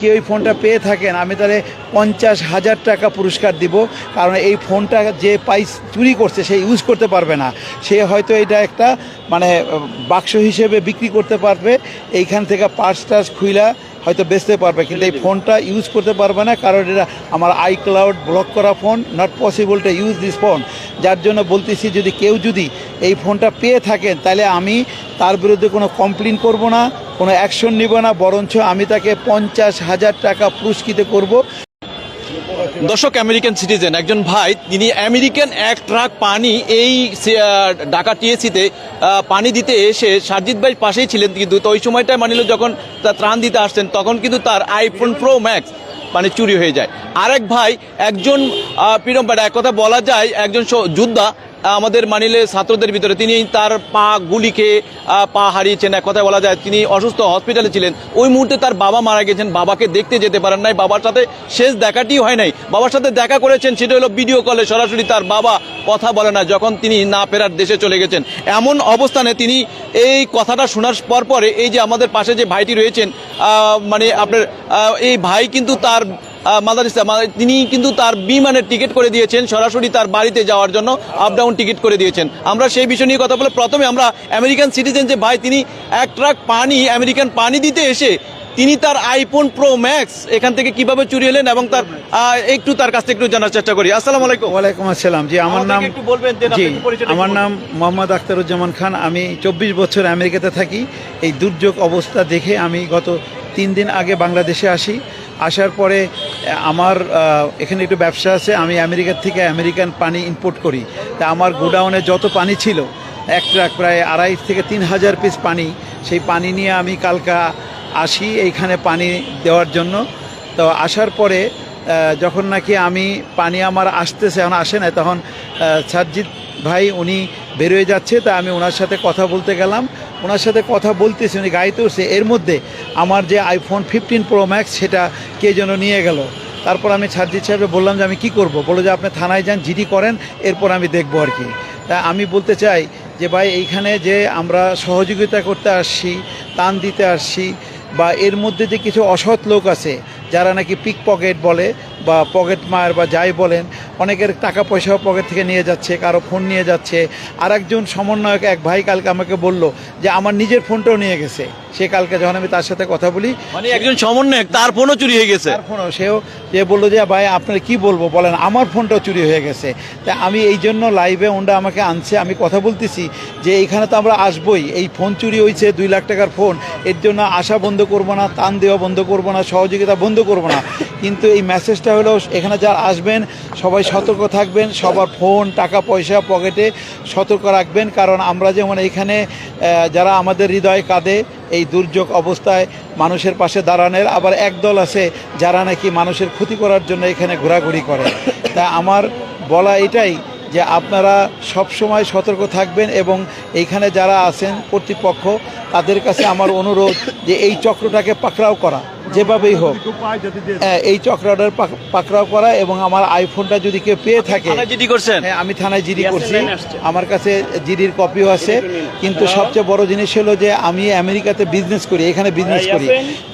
কেউ এই ফোনটা পেয়ে থাকেন, আমি তাহলে পঞ্চাশ হাজার টাকা পুরস্কার দিব, কারণ এই ফোনটা যে পাইস চুরি করছে, সে ইউজ করতে পারবে না। সে হয়তো এটা একটা মানে বাক্স হিসেবে বিক্রি করতে পারবে, এইখান থেকে পার্স টার্স খুইলা হয়তো বেচতে পারবে, কিন্তু এই ফোনটা ইউজ করতে পারবে না, কারণ এটা আমার আই ক্লাউড ব্লক করা phone not possible to use this phone যার জন্য বলতেছি, যদি কেউ যদি এই ফোনটা পেয়ে থাকেন, তাহলে আমি তার বিরুদ্ধে কোনো কমপ্লেন করব না কোনো অ্যাকশন নিব না, বরঞ্চ আমি তাকে পঞ্চাশ হাজার টাকা পুরস্কৃত করব। দর্শক আমেরিকান সিটিজেন একজন ভাই, তিনি আমেরিকান এক ট্রাক পানি এই ঢাকা টিএসিতে পানি দিতে এসে সারজিৎ ভাই পাশেই ছিলেন। কিন্তু তো ওই সময়টায় মানিল যখন তার ত্রাণ দিতে আসছেন তখন কিন্তু তার আইফোন প্রো ম্যাক্স মানে চুরি হয়ে যায়। আরেক ভাই, একজন পিরম এক কথা বলা যায়, একজন যোদ্ধা আমাদের মানিলে ছাত্রদের ভিতরে তিনি তার পা গুলি খেয়ে পা হারিয়েছেন। এক কথায় বলা যায়, তিনি অসুস্থ হসপিটালে ছিলেন। ওই মুহূর্তে তার বাবা মারা গেছেন। বাবাকে দেখতে যেতে পারেন নাই। বাবার সাথে শেষ দেখাটি হয় নাই। বাবার সাথে দেখা করেছেন, সেটা হলো ভিডিও কলে সরাসরি তার বাবা কথা বলে না, যখন তিনি না ফেরার দেশে চলে গেছেন। এমন অবস্থানে তিনি এই কথাটা শোনার পর পরে এই যে আমাদের পাশে যে ভাইটি রয়েছেন মানে আপনার এই ভাই কিন্তু তার আহ, মাদারিসা তিনি কিন্তু তার বিমানের টিকিট করে দিয়েছেন সরাসরি তার বাড়িতে যাওয়ার জন্য আপ ডাউন টিকিট করে দিয়েছেন। আমরা সেই বিষয় নিয়ে কথা বলে প্রথমে আমরা আমেরিকান সিটিজেন যে ভাই তিনি এক ট্রাক পানি আমেরিকান পানি দিতে এসে তিনি তার আইফোন প্রো ম্যাক্স এখান থেকে কীভাবে চুরি হলেন এবং তার একটু তার কাছ থেকে একটু জানার চেষ্টা করি। আসসালামু আলাইকুম। ওয়ালাইকুম আসসালাম। জি আমার নাম একটু বলবেন জি আমার নাম মোহাম্মদ আখতারুজ্জামান খান। আমি চব্বিশ বছর আমেরিকাতে থাকি। এই দুর্যোগ অবস্থা দেখে আমি গত তিন দিন আগে বাংলাদেশে আসি। আসার পরে আমার এখানে একটু ব্যবসা আছে, আমি আমেরিকার থেকে আমেরিকান পানি ইম্পোর্ট করি। তা আমার গোডাউনে যত পানি ছিল, এক ট্রাক প্রায় আড়াই থেকে তিন হাজার পিস পানি, সেই পানি নিয়ে আমি কালকা আসি এইখানে পানি দেওয়ার জন্য। তো আসার পরে যখন নাকি আমি পানি আমার আসতেছে, এখন আসে না তখন সারজিৎ ভাই উনি বেরোয় যাচ্ছে, তা আমি ওনার সাথে কথা বলতে গেলাম। ওনার সাথে কথা বলতেছি, উনি গাড়িতে উঠছে এর মধ্যে আমার যে আইফোন ফিফটিন প্রো ম্যাক্স সেটা কে যেন নিয়ে গেল। তারপর আমি সারজিৎ সাহেবকে বললাম যে, আমি কি করব? বলো যে, আপনি থানায় যান, জিডি করেন, এরপর আমি দেখব আর কি। তা আমি বলতে চাই যে, ভাই, এইখানে যে আমরা সহযোগিতা করতে আসছি, তান দিতে আসছি, বা এর মধ্যে যে কিছু অসৎ লোক আছে, যারা নাকি পিক পকেট বলে, বা পকেট মার বা যাই বলেন অনেকের টাকা পয়সাও পকেট থেকে নিয়ে যাচ্ছে কারও ফোন নিয়ে যাচ্ছে। আর একজন সমন্বয়ক এক ভাই কালকে আমাকে বলল যে আমার নিজের ফোনটাও নিয়ে গেছে। সে কালকে যখন আমি তার সাথে কথা বলি মানে একজন সমন্বয়ক তার ফোনও চুরি হয়ে গেছে। তার ফোনও সেও যে বলল যে ভাই আপনার কি বলব বলেন আমার ফোনটাও চুরি হয়ে গেছে। তা আমি এই জন্য লাইভে ওনরা আমাকে আনছে আমি কথা বলতেছি যে এইখানে তো আমরা আসবই এই ফোন চুরি হয়েছে দুই লাখ টাকার ফোন এর জন্য আশা বন্ধ করব না তান দেওয়া বন্ধ করব না সহযোগিতা বন্ধ করব না। কিন্তু এই মেসেজটা হলো, এখানে যারা আসবেন, সবাই সতর্ক থাকবেন, সবার ফোন টাকা, পয়সা পকেটে সতর্ক রাখবেন। কারণ আমরা যেমন এখানে যারা আমাদের হৃদয় কাঁদে, এই দুর্যোগ অবস্থায় মানুষের পাশে দাঁড়ানোর, আবার একদল আছে যারা নাকি মানুষের ক্ষতি করার জন্য এখানে ঘোরাঘুরি করে। তা আমার বলা এটাই যে আপনারা সব সময় সতর্ক থাকবেন এবং এইখানে যারা আছেন কর্তৃপক্ষ, তাদের কাছে আমার অনুরোধ যে এই চক্রটাকে পাকড়াও করা। যেভাবেই হোক হ্যাঁ, এই চক্রটার পাক- পাকড়াও করা এবং আমার আইফোনটা যদি কেউ পেয়ে থাকে হ্যাঁ আমি থানায় জিডি করছি। আমার কাছে জিডির কপিও আছে। কিন্তু সবচেয়ে বড় জিনিস হলো যে আমি আমেরিকাতে বিজনেস করি এখানে বিজনেস করি।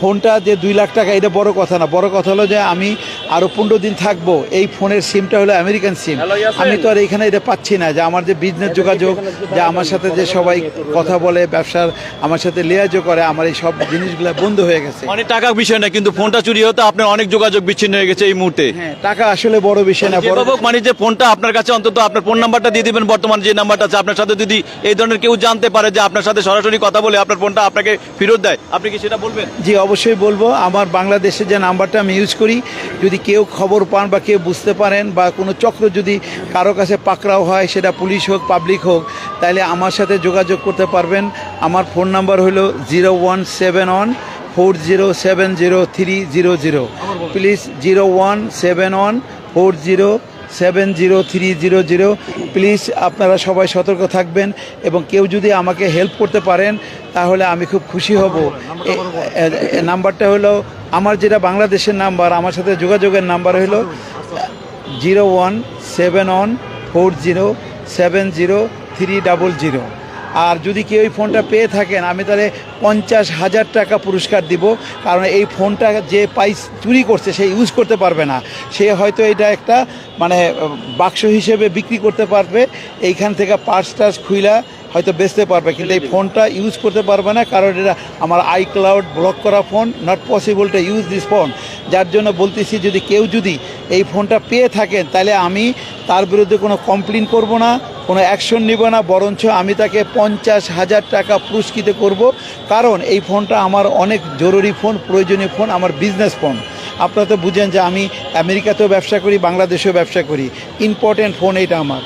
ফোনটা যে দুই লাখ টাকা এটা বড় কথা না। বড় কথা হলো যে আমি আরও পনেরো দিন থাকব। এই ফোনের সিমটা হলো আমেরিকান সিম আমি তো আর এখানে এটা পাচ্ছি না যে আমার যে বিজনেস যোগাযোগ যে আমার সাথে যে সবাই কথা বলে ব্যবসার আমার সাথে লেয়াজও করে আমার এই সব জিনিসগুলো বন্ধ হয়ে গেছে। অনেক টাকা বিষয় না কিন্তু ফোনটা চুরি হতে আপনার অনেক যোগাযোগ বিচ্ছিন্ন হয়ে গেছে এই মুহূর্তে। হ্যাঁ টাকা আসলে বড় বিষয় না বড় মানে যে ফোনটা আপনার কাছে অন্তত আপনার ফোন নাম্বারটা দিয়ে দিবেন বর্তমান যে নাম্বারটা আছে আপনার সাথে যদি এই ধরনের কেউ জানতে পারে যে আপনার সাথে সরাসরি কথা বলে আপনার ফোনটা আপনাকে ফেরত দেয় আপনি কি সেটা বলবেন? জি অবশ্যই বলব আমার বাংলাদেশের যে নাম্বারটা আমি ইউজ করি যদি কেউ খবর পান বা কেউ বুঝতে পারেন বা কোনো চক্র যদি কারও কাছে পাকড়াও হয় সেটা পুলিশ হোক পাবলিক হোক তাহলে আমার সাথে যোগাযোগ করতে পারবেন। আমার ফোন নাম্বার হলো zero one seven one four zero seven zero three zero zero please zero one seven one four zero seven zero three zero zero please আপনারা সবাই সতর্ক থাকবেন এবং কেউ যদি আমাকে হেল্প করতে পারেন তাহলে আমি খুব খুশি হব। নাম্বারটা হলো আমার যেটা বাংলাদেশের নাম্বার আমার সাথে যোগাযোগের নাম্বার হলো zero one seven one four zero seven zero three double zero আর যদি কেউ এই ফোনটা পেয়ে থাকেন, আমি তাহলে পঞ্চাশ হাজার টাকা পুরস্কার দিব। কারণ এই ফোনটা যে পাইস চুরি করছে, সে ইউজ করতে পারবে না। সে হয়তো এটা একটা মানে বাক্স হিসেবে বিক্রি করতে পারবে। এইখান থেকে পার্স টার্স খুইলা হয়তো বেচতে পারবে। কিন্তু এই ফোনটা ইউজ করতে পারবে না। কারণ এটা আমার আই ক্লাউড ব্লক করা phone not possible to use this phone যার জন্য বলতেছি যদি কেউ যদি এই ফোনটা পেয়ে থাকেন, তাহলে আমি তার বিরুদ্ধে কোনো কমপ্লেন করব না, কোনো অ্যাকশন নিব না, বরঞ্চ আমি তাকে পঞ্চাশ হাজার টাকা পুরস্কৃত করব। কারণ এই ফোনটা আমার অনেক জরুরি ফোন, প্রয়োজনীয় ফোন, আমার বিজনেস ফোন আপনারা তো বুঝেন যে আমি আমেরিকাতেও ব্যবসা করি, বাংলাদেশেও ব্যবসা করি। ইম্পর্টেন্ট ফোন এটা আমার।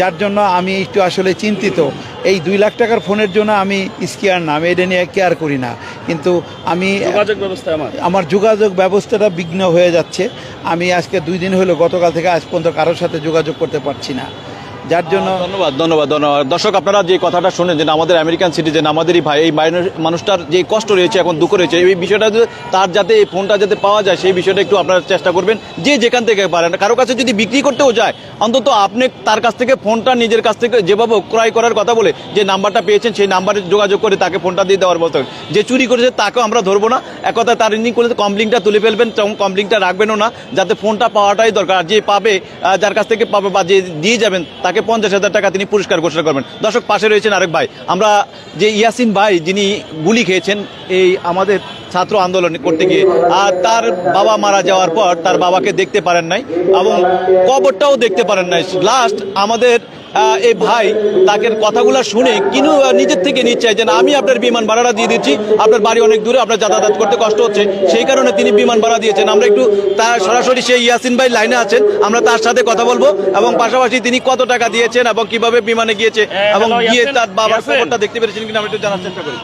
যার জন্য আমি একটু আসলে চিন্তিত। এই দুই লাখ টাকার ফোনের জন্য আমি স্কেয়ার না, আমি এটা নিয়ে কেয়ার করি না। কিন্তু আমি যোগাযোগ ব্যবস্থা আমার? আমার যোগাযোগ ব্যবস্থাটা বিঘ্ন হয়ে যাচ্ছে। আমি আজকে দুই দিন হলো গতকাল থেকে আজ পর্যন্ত কারোর সাথে যোগাযোগ করতে পারছি না। যার জন্য ধন্যবাদ ধন্যবাদ ধন্যবাদ। দর্শক, আপনারা যে কথাটা শুনেন যে আমাদের আমেরিকান সিটিজেন, আমাদেরই ভাই, এই মানুষটার যে কষ্ট রয়েছে, এখন দুঃখ রয়েছে, এই বিষয়টা তার যাতে এই ফোনটা যাতে পাওয়া যায়, সেই বিষয়টা একটু আপনারা চেষ্টা করবেন। যে যেখান থেকে পারেন, কারও কাছে যদি বিক্রি করতেও যায়, অন্তত আপনি তার কাছ থেকে ফোনটা নিজের কাছ থেকে যেভাবে ক্রয় করার কথা বলে, যে নাম্বারটা পেয়েছেন, সেই নাম্বারে যোগাযোগ করে তাকে ফোনটা দিয়ে দেওয়ার মতো। যে চুরি করেছে, তাকেও আমরা ধরবো না। এক কথা তার ইনি করে কমপ্লেনটা তুলে ফেলবেন তখন কমপ্লেনটা রাখবেনও না, যাতে ফোনটা পাওয়াটাই দরকার। যে পাবে যার কাছ থেকে পাবে বা যে দিয়ে যাবেন, তাকে পঞ্চাশ হাজার টাকা তিনি পুরস্কার ঘোষণা করবেন। দর্শক, পাশে রয়েছেন আরেক ভাই। আমরা যে ইয়াসিন ভাই, যিনি গুলি খেয়েছেন এই আমাদের ছাত্র আন্দোলন করতে গিয়ে, আর তার বাবা মারা যাওয়ার পর তার বাবাকে দেখতে পারেন নাই এবং কবরটাও দেখতে পারেন নাই। লাস্ট আমাদের এই ভাই তাকে কথাগুলো শুনে কিনু নিজের থেকে নিচ্ছে যে না, আমি আপনার বিমান ভাড়াটা দিয়ে দিচ্ছি। আপনার বাড়ি অনেক দূরে আপনার যাতায়াত করতে কষ্ট হচ্ছে। সেই কারণে তিনি বিমান ভাড়া দিয়েছেন। আমরা একটু তার সরাসরি সেই ইয়াসিন ভাই লাইনে আছেন আমরা তার সাথে কথা বলব এবং পাশাপাশি তিনি কত টাকা দিয়েছেন এবং কীভাবে বিমানে গিয়েছে হ্যাঁ, এবং গিয়ে তার বাবার। খবরটা দেখতে পেরেছেন কিনা আমরা একটু জানার চেষ্টা করি।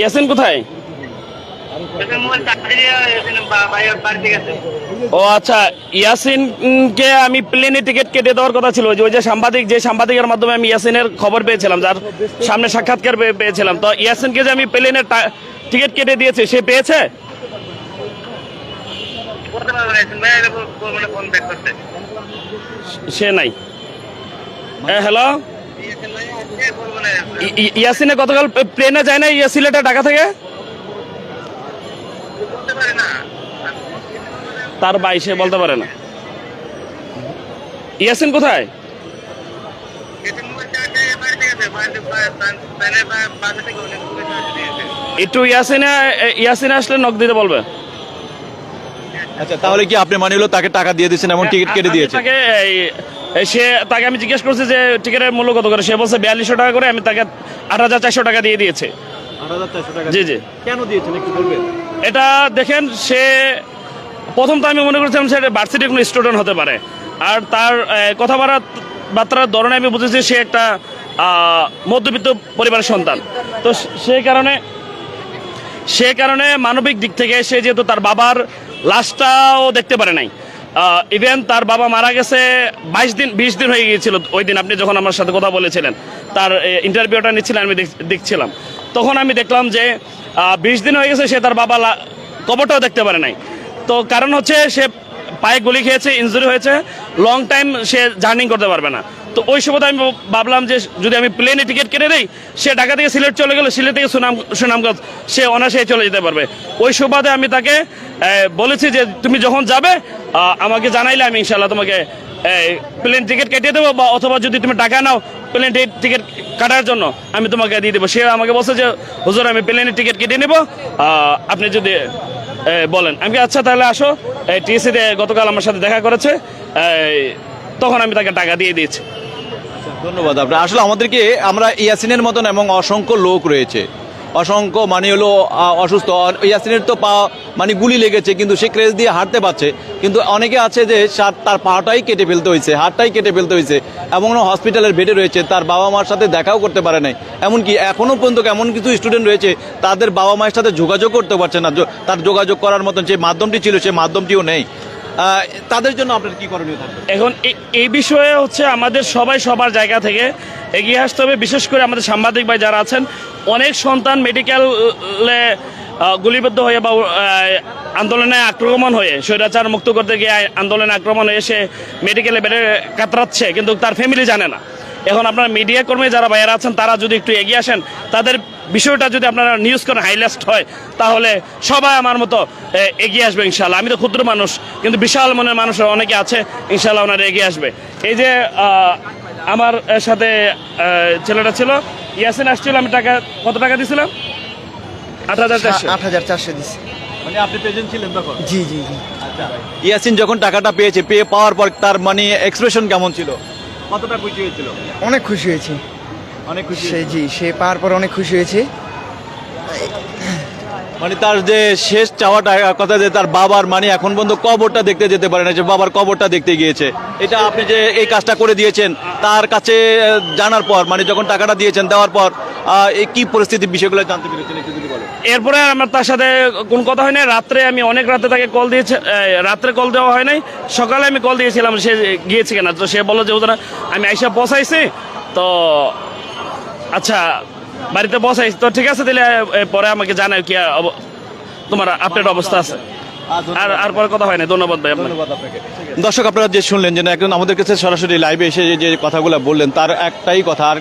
ইয়াসিন কোথায়? ও আচ্ছা ইয়াসিনকে আমি প্লেনে টিকিট কেটে দেওয়ার কথা ছিল। যে ওই যে সাংবাদিক যে সাংবাদিকের মাধ্যমে আমি ইয়াসিনের খবর পেয়েছিলাম যার সামনে সাক্ষাৎকার পেয়েছিলাম। তো ইয়াসিনকে যে আমি প্লেনে টিকিট কেটে দিয়েছি সে পেয়েছে? সে নাই। হ্যালো ইয়াসিনে গতকাল প্লেনে যায় না ইয়া সিলেটে ঢাকা থেকে? তার ভাই সে বলতে পারে না। ইয়াসিন কোথায়? একটু ইয়াসিনে ইয়াসিনে আসলে নক দিতে বলবে। আচ্ছা তাহলে কি আপনি মানে হলো তাকে টাকা দিয়ে দিয়েছেন এবং টিকিট কেটে দিয়েছেন তাকে এই সে তাকে আমি জিজ্ঞেস করছি যে টিকিটের মূল্য কত করে? সে বলছে বিয়াল্লিশশো টাকা করে আমি তাকে আট হাজার চারশো টাকা দিয়ে দিয়েছে। জি জি। কেন দিয়েছেন একটু বলবেন? এটা দেখেন সে প্রথম তো আমি মনে করছিলাম সে ভার্সিটির কোনো স্টুডেন্ট হতে পারে। আর তার আহ, কথাবার্তা বার্তার ধরনে আমি বুঝেছি সে একটা মধ্যবিত্ত পরিবারের সন্তান। তো সেই কারণে সে কারণে মানবিক দিক থেকে সে যেহেতু তার বাবার লাশটাও দেখতে পারে নাই। ইভেন তার বাবা মারা গেছে বাইশ দিন বিশ দিন হয়ে গিয়েছিল ওই দিন আপনি যখন আমার সাথে কথা বলেছিলেন। তার ইন্টারভিউটা নিচ্ছিলেন আমি দেখ- দেখছিলাম। তখন আমি দেখলাম যে বিশ দিন হয়ে গেছে সে তার বাবা কবরটাও দেখতে পারে নাই। তো কারণ হচ্ছে সে পায়ে গুলি খেয়েছে ইনজুরি হয়েছে লং টাইম সে জার্নিং করতে পারবে না। তো ওই সময় আমি ভাবলাম যে যদি আমি প্লেনে টিকিট কেটে দিই, সে ঢাকা থেকে সিলেট চলে গেলে, সিলেট থেকে সুনাম সুনামগঞ্জ, সে অনায়াসে চলে যেতে পারবে। ওই সুবাদে আমি তাকে বলেছি যে তুমি যখন যাবে আমাকে জানাইলে আমি ইনশাল্লাহ তোমাকে প্লেন টিকিট কেটে দেবো বা অথবা যদি তুমি টাকা নাও প্লেন টিকিট কাটার জন্য আমি তোমাকে দিয়ে দেবো। সে আমাকে বলছে যে, হুজুর, আমি প্লেনের টিকিট কেটে নেব। আপনি যদি বলেন। আমি আচ্ছা তাহলে আসো। টিএসিতে গতকাল আমার সাথে দেখা করেছে। তখন আমি তাকে টাকা দিয়ে দিয়েছি। ধন্যবাদ আপনার। আসলে আমাদেরকে আমরা ইয়াসিনের মতন এবং অসংখ্য লোক রয়েছে। অসংখ্য মানে হলো অসুস্থ। ইয়াসিনের তো পা মানে গুলি লেগেছে, কিন্তু সে ক্রেজ দিয়ে হাঁটতে পারছে। কিন্তু অনেকে আছে যে তার পাটাই কেটে ফেলতে হয়েছে, হাতটাই কেটে ফেলতে হয়েছে। এমন হসপিটালের বেডে রয়েছে, তার বাবা মার সাথে দেখাও করতে পারে নাই। এমনকি এখনও পর্যন্ত এমন কিছু স্টুডেন্ট রয়েছে, তাদের বাবা মায়ের সাথে যোগাযোগ করতে পারছে না। তার যোগাযোগ করার মতন যে মাধ্যমটি ছিল সেই মাধ্যমটিও নেই। তাদের জন্য আপনার কি করণীয় থাকবে? এখন এই বিষয়ে হচ্ছে আমাদের সবাই সবার জায়গা থেকে এগিয়ে আসতে হবে। বিশেষ করে আমাদের সাংবাদিক ভাই যারা আছেন অনেক সন্তান মেডিকেলে গুলিবদ্ধ হয়ে বা আন্দোলনে আক্রমণ হয়ে, স্বৈরাচার মুক্ত করতে গিয়ে আন্দোলনে আক্রমণ হয়ে সে মেডিকেলে বেড়ে কাতরাচ্ছে, কিন্তু তার ফ্যামিলি জানে না। এখন আপনার মিডিয়া কর্মী যারা বাইরে আছেন, তারা যদি একটু এগিয়ে আসেন, তাদের বিষয়টা যদি আপনারা নিউজ করেন হাইলাস্ট হয়, তাহলে সবাই আমার মতো এগিয়ে আসবে ইনশাল্লাহ আমি তো ক্ষুদ্র মানুষ, কিন্তু বিশাল মনের মানুষ অনেকে আছে ইনশাল্লাহ ওনারা এগিয়ে আসবে। এই যে আমার সাথে ছেলেটা ছিল ইয়াসিন আসছিল আমি টাকা কত টাকা দিয়েছিলাম আট হাজার চারশো। আট হাজার চারশো দিচ্ছি মানে আপনি প্রেজেন্ট ছিলেন তখন? জি জি জি। ইয়াসিন যখন টাকাটা পেয়েছে পেয়ে পাওয়ার পর তার মানে এক্সপ্রেশন কেমন ছিল? কতটা খুশি হয়েছিল? অনেক খুশি হয়েছি। অনেক খুশি সে জি সে পাওয়ার পর অনেক খুশি হয়েছে। মানে তার যে শেষ চাওয়াটা কথা যে তার বাবার মানে এখন পর্যন্ত কবরটা দেখতে যেতে পারে না যে বাবার কবরটা দেখতে গিয়েছে। এটা আপনি যে এই কাজটা করে দিয়েছেন তার কাছে জানার পর মানে যখন টাকাটা দিয়েছেন, দেওয়ার পর এই কি পরিস্থিতির বিষয়গুলো জানতে পেরেছেন একটু যদি এরপরে আমার তার সাথে কোন কথা হয় নাই। রাত্রে আমি অনেক রাতে তাকে কল দিয়েছে রাত্রে কল দেওয়া হয় নাই। সকালে আমি কল দিয়েছিলাম, সে গিয়েছে কিনা। তো সে বলল যে ওরা আমি আইসা বসাইছি, তো আচ্ছা বাড়িতে বসাইছি। তো ঠিক আছে, তাহলে পরে আমাকে জানাও কি তোমার আপডেট অবস্থা আছে। আর আর পরে কথা হয় না ধন্যবাদ ভাই আপনাকে। দর্শক আপনারা যে শুনলেন যে না, একজন আমাদের কাছে সরাসরি লাইভে এসে যে- যে কথাগুলো বললেন তার একটাই কথা আর